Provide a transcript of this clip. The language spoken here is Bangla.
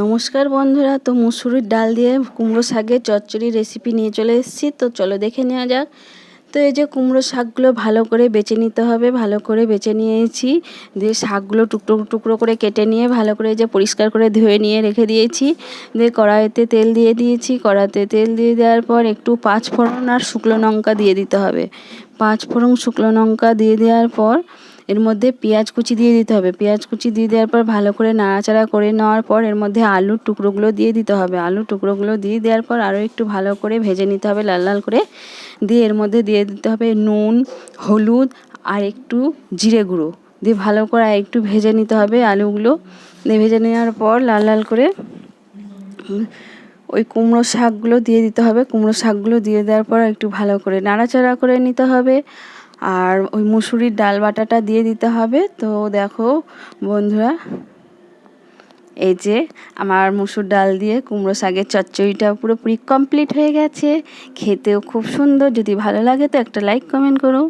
নমস্কার বন্ধুরা, তো মুসুরির ডাল দিয়ে কুমড়ো শাকের চচ্চড়ি রেসিপি নিয়ে চলে এসেছি, তো চলো দেখে নেওয়া যাক। তো এই যে কুমড়ো শাকগুলো ভালো করে বেছে নিতে হবে, ভালো করে বেছে নিয়েছি, দিয়ে শাকগুলো টুকরো টুকরো করে কেটে নিয়ে ভালো করে যে পরিষ্কার করে ধুয়ে নিয়ে রেখে দিয়েছি, দিয়ে কড়াইতে তেল দিয়ে দিয়েছি কড়াতে তেল দিয়ে দেওয়ার পর একটু পাঁচ ফোড়ন আর শুকনো লঙ্কা দিয়ে দিতে হবে। পাঁচ ফোড়ন শুকনো লঙ্কা দিয়ে দেওয়ার পর এর মধ্যে পেঁয়াজ কুচি দিয়ে দিতে হবে। পেঁয়াজ কুচি দিয়ে দেওয়ার পর ভালো করে নাড়াচাড়া করে নেওয়ার পর এর মধ্যে আলুর টুকরোগুলো দিয়ে দিতে হবে। আলুর টুকরোগুলো দিয়ে দেওয়ার পর আরও একটু ভালো করে ভেজে নিতে হবে, লাল লাল করে। দিয়ে এর মধ্যে দিয়ে দিতে হবে নুন, হলুদ আর একটু জিরে গুঁড়ো। দিয়ে ভালো করে একটু ভেজে নিতে হবে আলুগুলো। দিয়ে ভেজে নেওয়ার পর লাল লাল করে ওই কুমড়ো শাকগুলো দিয়ে দিতে হবে। কুমড়ো শাকগুলো দিয়ে দেওয়ার পর একটু ভালো করে নাড়াচাড়া করে নিতে হবে। আর ওই মুসুরির ডাল বাটাটা দিয়ে দিতে হবে। তো দেখো বন্ধুরা, এই যে আমার মুসুর ডাল দিয়ে কুমড়ো শাকের চচ্চড়িটা পুরোপুরি কমপ্লিট হয়ে গেছে। খেতেও খুব সুন্দর, যদি ভালো লাগে তো একটা লাইক কমেন্ট করো।